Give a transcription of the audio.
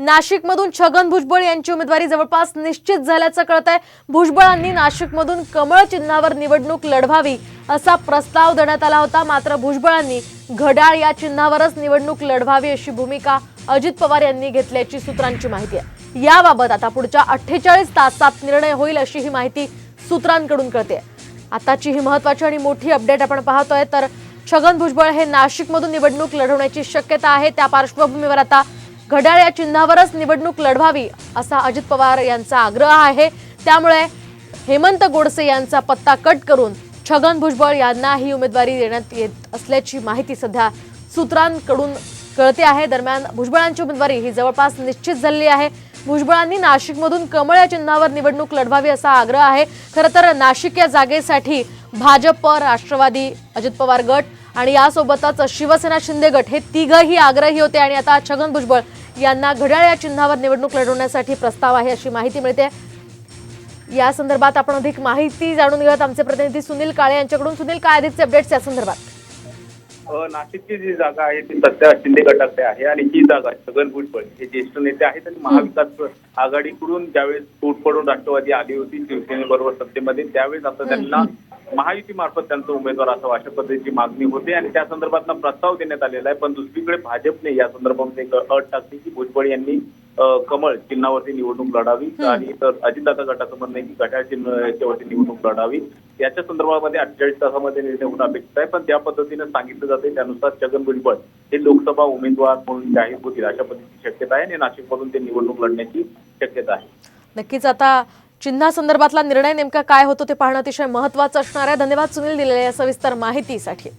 नाशिकमधून छगन भुजबळ यांची उमेदवारी जवळपास निश्चित झाल्याचं कळत आहे भुजबळांनी नाशिकमधून कमळ चिन्हावर निवडणूक लढवावी असा प्रस्ताव देण्यात आला होता. मात्र भुजबळांनी घड्याळ या चिन्हावरच निवडणूक लढवावी अशी भूमिका अजित पवार यांनी घेतल्याची सूत्रांची माहिती आहे. याबाबत आता पुढच्या अठ्ठेचाळीस तासात निर्णय होईल अशी ही माहिती सूत्रांकडून कळते. आताची ही महत्वाची आणि मोठी अपडेट आपण पाहतोय तर छगन भुजबळ हे नाशिकमधून निवडणूक लढवण्याची शक्यता आहे. त्या पार्श्वभूमीवर आता घड्याळ या चिन्हावरच निवडणूक लढवावी असा अजित पवार यांचा आग्रह आहे. त्यामुळे हेमंत गोडसे यांचा पत्ता कट करून छगन भुजबळ यांना ही उमेदवारी देण्यात येत असल्याची माहिती सध्या सूत्रांकडून कळते आहे. दरम्यान भुजबळांची उमेदवारी ही जवळपास निश्चित झालेली आहे. भुजबळांनी नाशिकमधून कमळ या चिन्हावर निवडणूक लढवावी असा आग्रह आहे. खरं तर नाशिक या जागेसाठी भाजप राष्ट्रवादी अजित पवार गट आणि यासोबतच शिवसेना शिंदे गट हे तिघही आग्रही होते आणि आता छगन भुजबळ यांना घड्याळ या चिन्हावर निवडणूक लढवण्यासाठी प्रस्ताव आहे अशी माहिती मिळते. या संदर्भात आपण अधिक माहिती जाणून घेऊयात. आमचे प्रतिनिधी सुनील काळे यांच्याकडून. सुनील काय अधिकचे अपडेट्स या संदर्भात? नाशिकची जी जागा आहे ती सध्या शिंदे गटाकडे आहे आणि ही जागा छगन भुजबळ हे ज्येष्ठ नेते आहेत आणि महाविकास आघाडीकडून ज्यावेळेस फूट पडून राष्ट्रवादी आली होती शिवसेनेबरोबर सत्तेमध्ये त्यावेळेस आता त्यांना महायुती मार्फत त्यांचा उमेदवार असावा अशा पद्धतीची मागणी होते आणि त्या संदर्भात प्रस्ताव देण्यात आलेला आहे. पण दुसरीकडे भाजपने या संदर्भामध्ये एक अट टाकली की भुजबळ यांनी कमळ चिन्हावरती निवडणूक लढावी. आणि तर अजितदादा गटाचं म्हणणं आहे की घड्याळ चिन्ह याच्यावरती निवडणूक लढावी. याच्या संदर्भामध्ये अठ्ठेचाळीस तासामध्ये निर्णय होणं अपेक्षित आहे. पण त्या पद्धतीने सांगितलं जाते त्यानुसार छगन भुजबळ हे लोकसभा उमेदवार म्हणून जाहीर होतील अशा पद्धतीची शक्यता आहे. आणि नाशिकमधून ते निवडणूक लढण्याची शक्यता आहे. नक्कीच आता चिन्हासंदर्भातला निर्णय नेमका काय होतो ते पाहणं अतिशय महत्वाचं असणार आहे. धन्यवाद सुनील दिलेल्या या सविस्तर माहितीसाठी.